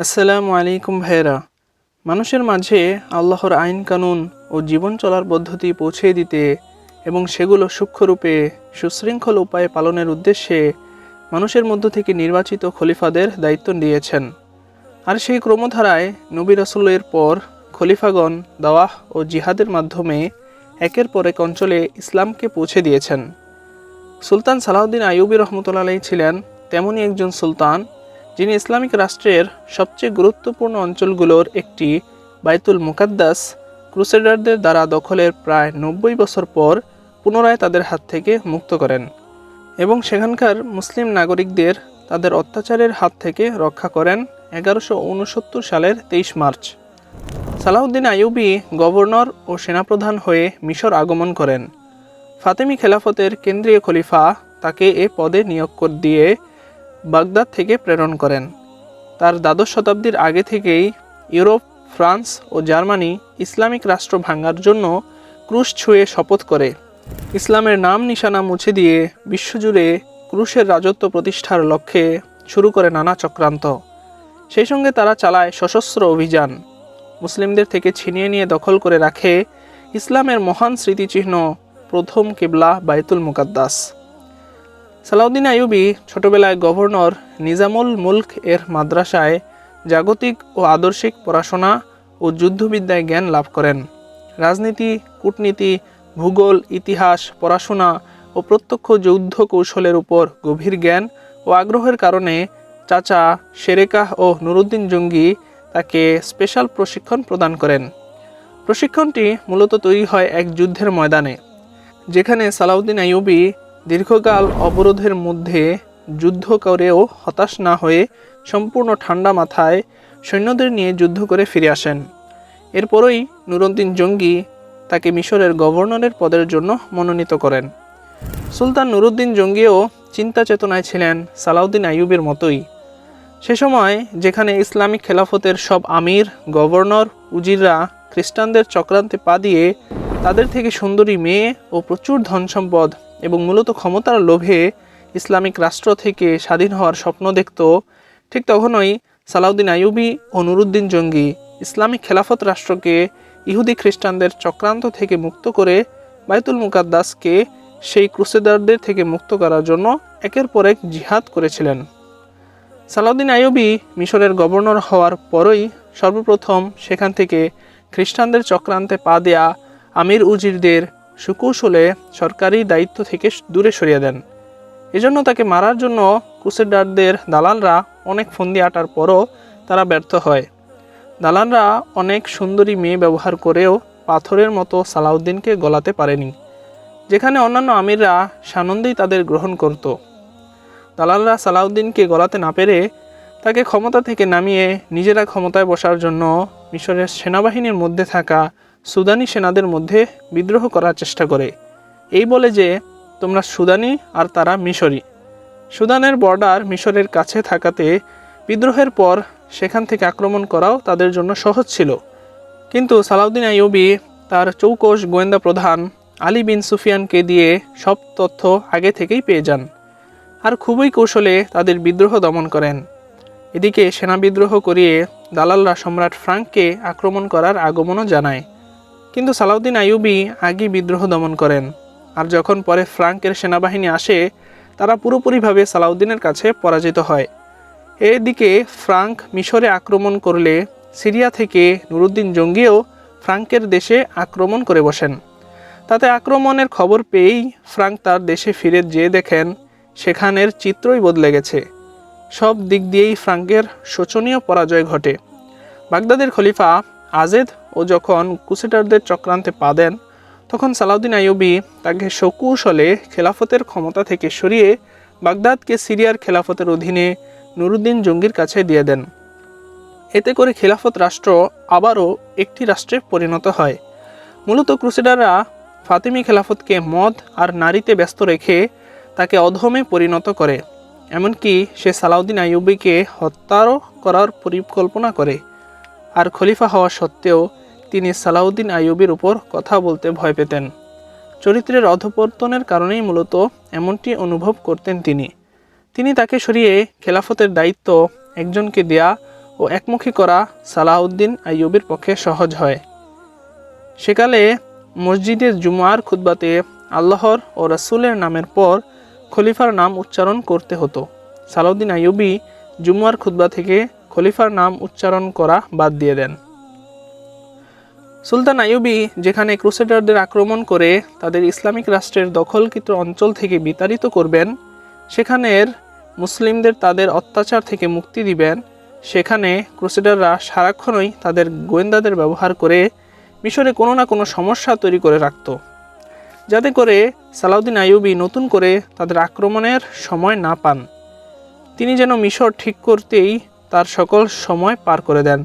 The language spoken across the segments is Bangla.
আসসালামু আলাইকুম ভাইরা মানুষের মাঝে আল্লাহর আইন কানুন ও জীবন চলার পদ্ধতি পৌঁছে দিতে এবং সেগুলো সূক্ষ্মরূপে সুশৃঙ্খল উপায়ে পালনের উদ্দেশ্যে মানুষের মধ্য থেকে নির্বাচিত খলিফাদের দায়িত্ব দিয়েছেন আর সেই ক্রমধারায় নবী রসুলের পর খলিফাগণ দাওয়াহ ও জিহাদের মাধ্যমে একের পর এক অঞ্চলে ইসলামকে পৌঁছে দিয়েছেন। সুলতান সালাউদ্দিন আইয়ুবী রহমতুল্লাহ ছিলেন তেমনই একজন সুলতান যিনি ইসলামিক রাষ্ট্রের সবচেয়ে গুরুত্বপূর্ণ অঞ্চলগুলোর একটি বাইতুল মুকাদ্দাস ক্রুসেডারদের দ্বারা দখলের প্রায় নব্বই বছর পর পুনরায় তাদের হাত থেকে মুক্ত করেন এবং সেখানকার মুসলিম নাগরিকদের তাদের অত্যাচারের হাত থেকে রক্ষা করেন এগারোশো সালের তেইশ মার্চ। সালাউদ্দিন আইয়ুবী গভর্নর ও সেনাপ্রধান হয়ে মিশর আগমন করেন। ফাতেমি খেলাফতের কেন্দ্রীয় খলিফা তাকে এ পদে নিয়োগ দিয়ে বাগদাদ থেকে প্রেরণ করেন। তার দ্বাদশ শতাব্দীর আগে থেকেই ইউরোপ, ফ্রান্স ও জার্মানি ইসলামিক রাষ্ট্র ভাঙার জন্য ক্রুশ ছুঁয়ে শপথ করে। ইসলামের নাম নিশানা মুছে দিয়ে বিশ্বজুড়ে ক্রুশের রাজত্ব প্রতিষ্ঠার লক্ষ্যে শুরু করে নানা চক্রান্ত। সেই সঙ্গে তারা চালায় সশস্ত্র অভিযান। মুসলিমদের থেকে ছিনিয়ে নিয়ে দখল করে রাখে ইসলামের মহান স্মৃতিচিহ্ন প্রথম কিবলা বাইতুল মুকাদ্দাস। সালাউদ্দিন আইয়ুবী ছোটবেলায় গভর্নর নিজামুল মুল্ক এর মাদ্রাসায় জাগতিক ও আদর্শিক পড়াশোনা ও যুদ্ধবিদ্যায় জ্ঞান লাভ করেন। রাজনীতি, কূটনীতি, ভূগোল, ইতিহাস, পড়াশোনা ও প্রত্যক্ষ যুদ্ধ কৌশলের উপর গভীর জ্ঞান ও আগ্রহের কারণে চাচা শেরেকাহ ও নুরুদ্দিন জঙ্গি তাকে স্পেশাল প্রশিক্ষণ প্রদান করেন। প্রশিক্ষণটি মূলত তৈরি হয় এক যুদ্ধের ময়দানে, যেখানে সালাউদ্দিন আইয়ুবী দীর্ঘকাল অবরোধের মধ্যে যুদ্ধ করেও হতাশ না হয়ে সম্পূর্ণ ঠান্ডা মাথায় সৈন্যদের নিয়ে যুদ্ধ করে ফিরে আসেন। এরপরই নুরুদ্দিন জঙ্গি তাকে মিশরের গভর্নরের পদের জন্য মনোনীত করেন। সুলতান নুরুদ্দিন জঙ্গিও চিন্তা চেতনায় ছিলেন সালাউদ্দিন আইয়ুবের মতোই। সে সময় যেখানে ইসলামিক খেলাফতের সব আমির, গভর্নর, উজিররা খ্রিস্টানদের চক্রান্তে পা দিয়ে তাদের থেকে সুন্দরী মেয়ে ও প্রচুর ধন সম্পদ এবং মূলত ক্ষমতার লোভে ইসলামিক রাষ্ট্র থেকে স্বাধীন হওয়ার স্বপ্ন দেখত। ঠিক তখনই সালাউদ্দিন আইয়ুবী ও নুরুদ্দিন জঙ্গি ইসলামিক খেলাফত রাষ্ট্রকে ইহুদি খ্রিস্টানদের চক্রান্ত থেকে মুক্ত করে বাইতুল মুকাদ্দাসকে সেই ক্রুসেদারদের থেকে মুক্ত করার জন্য একের পর এক জিহাদ করেছিলেন। সালাউদ্দিন আইয়ুবী মিশরের গভর্নর হওয়ার পরই সর্বপ্রথম সেখান থেকে খ্রিস্টানদের চক্রান্তে পা দেয়া আমির উজিরদের সুকৌশলে সরকারি দায়িত্ব থেকে দূরে সরিয়ে দেন। এজন্য তাকে মারার জন্য ক্রুসেডারদের দালালরা অনেক ফন্দি আটার পরও তারা ব্যর্থ হয়। দালালরা অনেক সুন্দরী মেয়ে ব্যবহার করেও পাথরের মতো সালাউদ্দিনকে গলাতে পারেনি। যেখানে অন্যান্য আমিররা সানন্দেই তাদের গ্রহণ করত। দালালরা সালাউদ্দিনকে গলাতে না পেরে তাকে ক্ষমতা থেকে নামিয়ে নিজেরা ক্ষমতায় বসার জন্য মিশরের সেনাবাহিনীর মধ্যে থাকা সুদানি সেনাদের মধ্যে বিদ্রোহ করার চেষ্টা করে। এই বলে যে, তোমরা সুদানি আর তারা মিশরি। সুদানের বর্ডার মিশরের কাছে থাকাতে বিদ্রোহের পর সেখান থেকে আক্রমণ করাও তাদের জন্য সহজ ছিল। কিন্তু সালাউদ্দিন আইয়ুবী তার চৌকস গোয়েন্দা প্রধান আলী বিন সুফিয়ানকে দিয়ে সব তথ্য আগে থেকেই পেয়ে যান আর খুবই কৌশলে তাদের বিদ্রোহ দমন করেন। এদিকে সেনা বিদ্রোহ করিয়ে দালালরা সম্রাট ফ্রাঙ্ককে আক্রমণ করার আগমনও জানায়। কিন্তু সালাউদ্দিন আইয়ুবী আগেই বিদ্রোহ দমন করেন। আর যখন পরে ফ্রাঙ্কের সেনাবাহিনী আসে, তারা পুরোপুরিভাবে সালাউদ্দিনের কাছে পরাজিত হয়। এদিকে ফ্রাঙ্ক মিশরে আক্রমণ করলে সিরিয়া থেকে নুরুদ্দিন জঙ্গিও ফ্রাঙ্কের দেশে আক্রমণ করে বসেন। তাতে আক্রমণের খবর পেয়েই ফ্রাঙ্ক তার দেশে ফিরে যেয়ে দেখেন, সেখানের চিত্রই বদলে গেছে। সব দিক দিয়েই ফ্রাঙ্কের শোচনীয় পরাজয় ঘটে। বাগদাদের খলিফা আজেদ ও যখন কুসেটারদের চক্রান্তে পা দেন, তখন সালাউদ্দিন আইয়ুবী তাকে সকুশলে খেলাফতের ক্ষমতা থেকে সরিয়ে বাগদাদকে সিরিয়ার খেলাফতের অধীনে নুরুদ্দিন জঙ্গির কাছে দিয়ে দেন। এতে করে খেলাফত রাষ্ট্র আবারও একটি রাষ্ট্রে পরিণত হয়। মূলত ক্রুসেডাররা ফাতিমি খেলাফতকে মদ আর নারীতে ব্যস্ত রেখে তাকে অধমে পরিণত করে। এমনকি সে সালাউদ্দিন আইয়ুবীকে হত্যারও করার পরিকল্পনা করে। আর খলিফা হওয়া সত্ত্বেও তিনি সালাউদ্দিন আইয়ুবের উপর কথা বলতে ভয় পেতেন। চরিত্রের অধপতনের কারণেই মূলত এমনটি অনুভব করতেন তিনি। তিনি তাকে সরিয়ে খেলাফতের দায়িত্ব, একজনকে দেয়া ও একমুখী করা সালাউদ্দিন আইয়ুবের পক্ষে সহজ হয়। সেকালে মসজিদের জুমার খুতবাতে আল্লাহর ও রাসূলের নামের পর খলিফার নাম উচ্চারণ করতে হতো। সালাউদ্দিন আইয়ুবি জুমার খুতবা থেকে খলিফার নাম উচ্চারণ করা বাদ দিয়ে দেন। সুলতান আইয়ুবি যেখানে ক্রুসেডারদের আক্রমণ করে তাদের ইসলামিক রাষ্ট্রের দখলকৃত অঞ্চল থেকে বিতাড়িত করবেন, সেখানের মুসলিমদের তাদের অত্যাচার থেকে মুক্তি দিবেন, সেখানে ক্রুসেডাররা সারাক্ষণই তাদের গোয়েন্দাদের ব্যবহার করে মিশরে কোনো না কোনো সমস্যা তৈরি করে রাখত। যাতে করে সালাউদ্দিন আইয়ুবি নতুন করে তাদের আক্রমণের সময় না পান। তিনি যেন মিশর ঠিক করতেই তার সকল সময় পার করে দেন।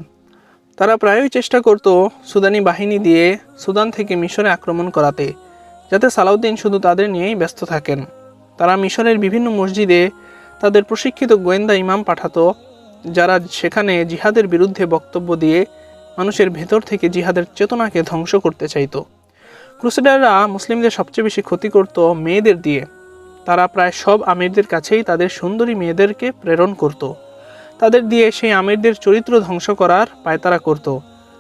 তারা প্রায়ই চেষ্টা করত সুদানি বাহিনী দিয়ে সুদান থেকে মিশরে আক্রমণ করাতে, যাতে সালাউদ্দিন শুধু তাদের নিয়েই ব্যস্ত থাকেন। তারা মিশরের বিভিন্ন মসজিদে তাদের প্রশিক্ষিত গোয়েন্দা ইমাম পাঠাতো, যারা সেখানে জিহাদের বিরুদ্ধে বক্তব্য দিয়ে মানুষের ভেতর থেকে জিহাদের চেতনাকে ধ্বংস করতে চাইতো। ক্রুসেডাররা মুসলিমদের সবচেয়ে বেশি ক্ষতি করত মেয়েদের দিয়ে। তারা প্রায় সব আমিরদের কাছেই তাদের সুন্দরী মেয়েদেরকে প্রেরণ করত। তাদের দিয়ে সেই আমিরদের চরিত্র ধ্বংস করার পায়তারা করত।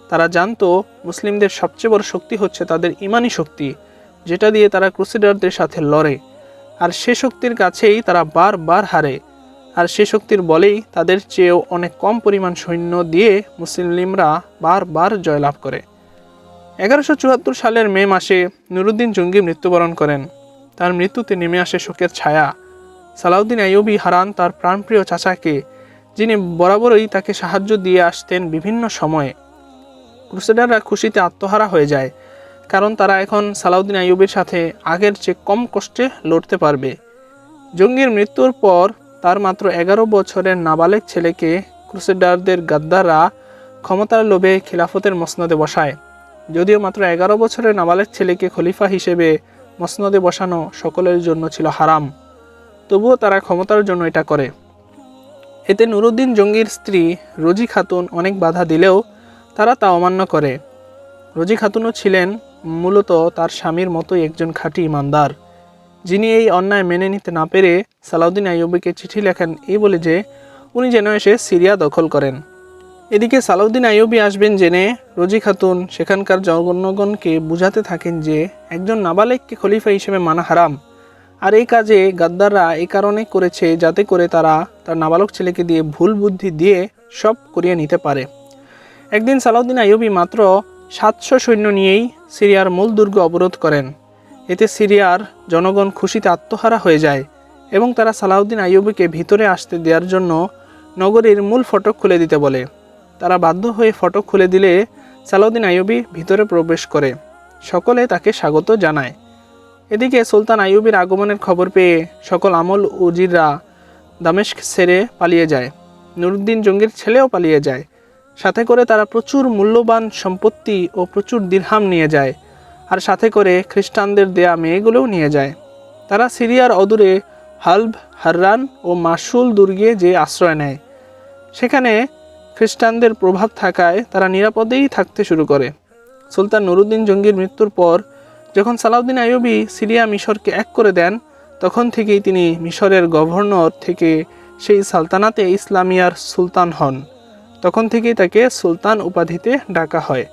তারা জানতো মুসলিমদের সবচেয়ে বড় শক্তি হচ্ছে তাদের ইমানি শক্তি, যেটা দিয়ে তারা ক্রুসিডারদের সাথে লড়ে। আর সে শক্তির কাছেই তারা বারবার হারে। আর সে শক্তির বলেই তাদের চেয়েও অনেক কম পরিমাণ সৈন্য দিয়ে মুসলিমরা বারবার জয়লাভ করে। এগারোশো চুয়াত্তর সালের মে মাসে নুরুদ্দিন জঙ্গি মৃত্যুবরণ করেন। তার মৃত্যুতে নেমে আসে শোকের ছায়া। সালাউদ্দিন আইয়ুবি হারান তার প্রাণপ্রিয় চাচাকে যিনি বরাবরই তাকে সাহায্য দিয়ে আসতেন বিভিন্ন সময়ে। ক্রুসেডাররা খুশিতে আত্মহারা হয়ে যায়, কারণ তারা এখন সালাউদ্দিন আইয়ুবের সাথে আগের চেয়ে কম কষ্টে লড়তে পারবে। জঙ্গির মৃত্যুর পর তার মাত্র এগারো বছরের নাবালেক ছেলেকে ক্রুসেডারদের গাদ্দাররা ক্ষমতার লোভে খিলাফতের মসনদে বসায়। যদিও মাত্র এগারো বছরের নাবালেক ছেলেকে খলিফা হিসেবে মসনদে বসানো সকলের জন্য ছিল হারাম, তবুও তারা ক্ষমতার জন্য এটা করে। এতে নুরুদ্দিন জঙ্গির স্ত্রী রোজি খাতুন অনেক বাধা দিলেও তারা তা অমান্য করে। রোজি খাতুনও ছিলেন মূলত তার স্বামীর মতোই একজন খাঁটি ইমানদার, যিনি এই অন্যায় মেনে নিতে না পেরে সালাউদ্দিন আইয়ুবিকে চিঠি লেখেন এই বলে যে, উনি যেন এসে সিরিয়া দখল করেন। এদিকে সালাউদ্দিন আইয়ুবি আসবেন জেনে রোজি খাতুন সেখানকার জনগণকে বুঝাতে থাকেন যে, একজন নাবালেককে খলিফা হিসেবে মানা হারাম। আর এই কাজে গাদ্দাররা এই কারণে করেছে যাতে করে তারা তার নাবালক ছেলেকে দিয়ে ভুল বুদ্ধি দিয়ে সব করিয়ে নিতে পারে। একদিন সালাউদ্দিন আইয়ুবি মাত্র সাতশো সৈন্য নিয়েই সিরিয়ার মূল দুর্গ অবরোধ করেন। এতে সিরিয়ার জনগণ খুশিতে আত্মহারা হয়ে যায় এবং তারা সালাউদ্দিন আইয়ুবিকে ভিতরে আসতে দেওয়ার জন্য নগরীর মূল ফটক খুলে দিতে বলে। তারা বাধ্য হয়ে ফটক খুলে দিলে সালাউদ্দিন আইয়ুবি ভিতরে প্রবেশ করে। সকলে তাকে স্বাগত জানায়। এদিকে সুলতান আইয়ুবির আগমনের খবর পেয়ে সকল আমল উজিররা দামেস্ক ছেড়ে পালিয়ে যায়। নুরুদ্দিন জঙ্গির ছেলেও পালিয়ে যায়। সাথে করে তারা প্রচুর মূল্যবান সম্পত্তি ও প্রচুর দিরহাম নিয়ে যায় আর সাথে করে খ্রিস্টানদের দেয়া মেয়েগুলোও নিয়ে যায়। তারা সিরিয়ার অদূরে হালব, হাররান ও মাসুল দুর্গে যে আশ্রয় নেয়, সেখানে খ্রিস্টানদের প্রভাব থাকায় তারা নিরাপদেই থাকতে শুরু করে। সুলতান নুরুদ্দিন জঙ্গির মৃত্যুর পর যখন সালাউদ্দিন আইয়ুবি সিরিয়া মিশরকে এক করে দেন, তখন থেকেই তিনি মিশরের গভর্নর থেকে সেই সালতানাতে ইসলামিয়ার সুলতান হন। তখন থেকেই তাকে সুলতান উপাধিতে ডাকা হয়।